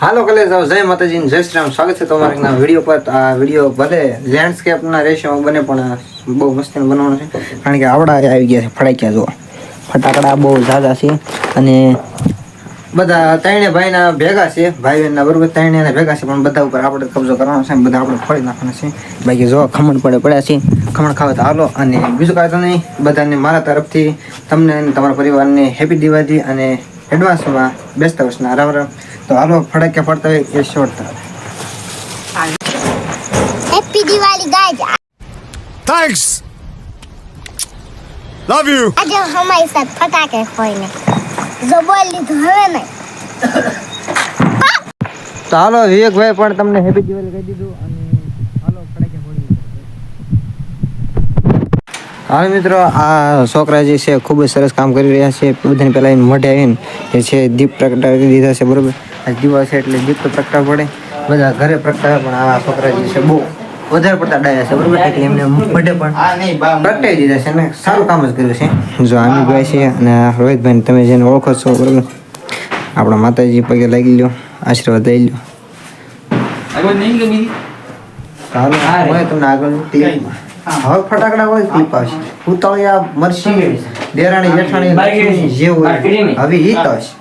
હાલો કલે જાઓ જય માતાજી જય શ્રી રામ. સ્વાગત છે તમારા વીડિયો પર. આ વીડિયો ભલે લેન્ડસ્કેપના રેશિયો બને, પણ બહુ મસ્તીનો બનાવવાનો છે. કારણ કે આવડા આવી ગયા છે, ફટાક્યા જો ફટાકડા બહુ ઝાઝા છે અને બધા ત્રણે ભાઈના ભેગા છે ભાઈ બહેનના બરોબર ત્રણેયના ભેગા છે, પણ બધા ઉપર આપણે કબજો કરવાનો છે બધા આપણે ફોડી નાખવાના છે. બાકી જો ખમણ પડે પડ્યા છે, ખમણ ખાવા તો હાલો. અને બીજું કાંઈ તો નહીં, બધાને મારા તરફથી તમને અને તમારા પરિવારને હેપી દિવાળી અને એડવાન્સમાં બેસતા વર્ષના રામ રામ તો હાલો ફટાક્યા પડતા હોય એ short happy Diwali guys Thanks. Love you. આજે અમારી સાથે ફટાકે ખોઈને જો બોલ લીધું હવે નહીં તો હાલો વિવેકભાઈ પણ તમને હેપી દિવાળી કહી દીધું અને હાલ મિત્રો આ છોકરા જે છે ખૂબ જ સરસ કામ કરી રહ્યા છે. બધાને પહેલાં એને મોઢે આવીને જે છે દીપ પ્રગટાવી દીધા છે બરાબર? આ દીવા છે એટલે દીપ તો પ્રગટાવ પડે. બધા ઘરે પ્રગટાવે પણ આ છોકરા જે છે બહુ વધારે પડતા ડાયા છે બરાબર? એટલે એમને મોઢે પણ પ્રગટાવી દીધા છે અને સારું કામ જ કર્યું છે. જો આમીભાઈ છે અને રોહિતભાઈ તમે જેને ઓળખો છો બરાબર? આપણા માતાજી પગે લાગી લ્યો આશીર્વાદ લઈ હવે તમને આગળ હવે ફટાકડા હોય ક્લિપ આવશે ઉતાવળિયા મરસી દેરાણી જેઠાણી જે હોય. હવે ઈ તો આવશે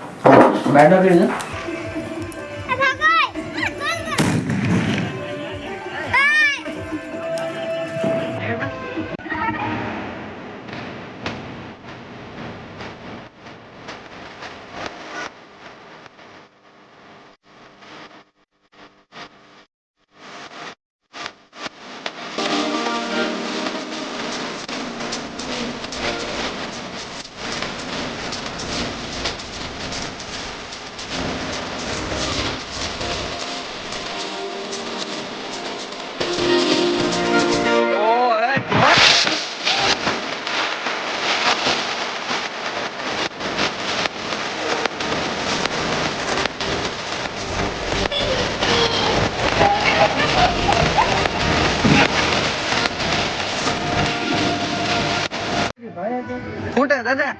ફૂટે દાદા.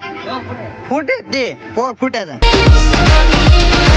ફૂટે. તે ફૂટે દાદા